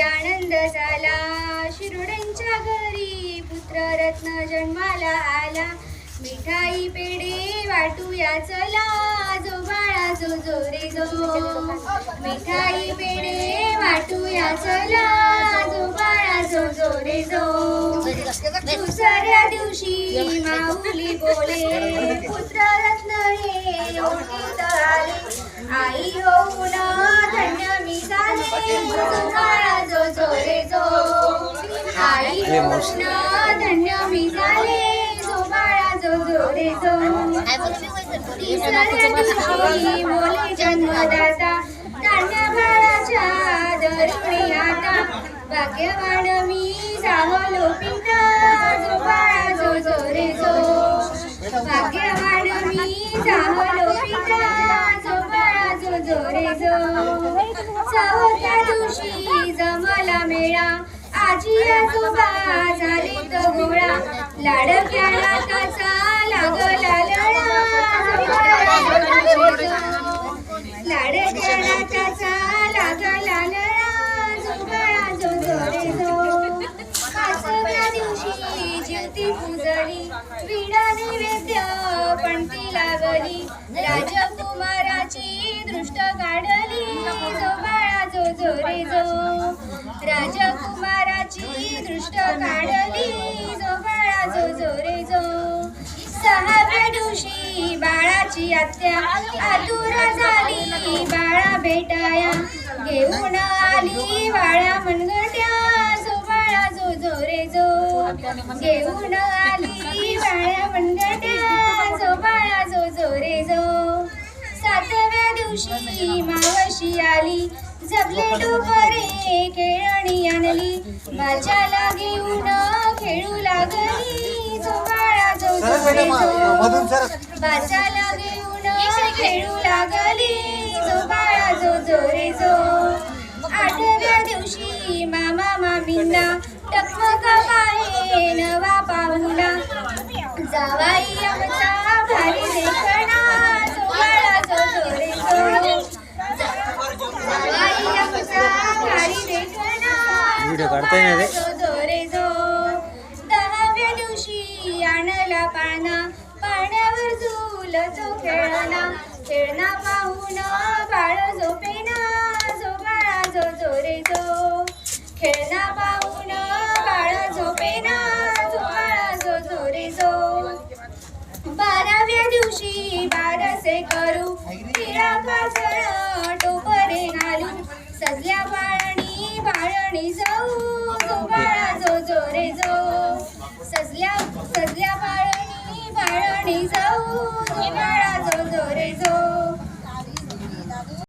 आनंद झाला शिरोड्यांच्या घरी पुत्र रत्न जन्माला आला. मिठाई पेढे वाटूया चला. जो बाळा जो जो रे जो. मिठाई पेढे वाटूया चला. जो बाळा जो जो रे जो. दुसऱ्या दिवशी माऊली बोले पुत्र रत्न हे दरुणी मावशी भाग्यवान मी झालो पिता जो बाळा जो जो रे जो भाग्यवान मी झालो पिता जो बाळा जो जो रे जो चौथ्या दिवशी जमला मेळा आजी आजोबा झाले तो गोळा लाडक्या नाकाचा लागला लळा. लाडक्या नाकाचा लागला लळा. जो बाळा जो. पाचव्या दिवशी पूजली. विडा नैवेद्य पण ती लागली. राजकुमाराची दृष्ट काढली दिवशी बाळाची आत्या. आतुर झाली बाळा भेटाया. घेऊन आली बाळा मनगट्या. जो बाळा जो जो रे जो. घेऊन आली बाळा मनगट्या. जो बाळा जो जो रे जो. सातव्या दिवशी मावशी आली. जपले डोबरे खेळणी आणली. माझ्याला घेऊन खेळू लागली. जो मधून घेऊन खेळू लागली. जो बाळा जो जो रे जो. आठव्या दिवशी मामा मामींना टकमक आहे नवा पाहुणा. जावाई आमचा भारी देखणा जो बाळा जो जो रे जो. जावाई आमचा भारी देखणा व्हिडिओ काढताय ना रे? आणला पाना पाण्यावर झुल जो खेळणा खेळणा पाहून बाळ झोपेना जो बाळा जो जो रे जो. खेळणा पाहून बाळ झोपेना जो बाळा जो जो रे जो. बाराव्या दिवशी बारसे करू तिळा काजळ टोपरे घालू सजल्या बाळणी बाळणी जाऊ. Bye. Bye.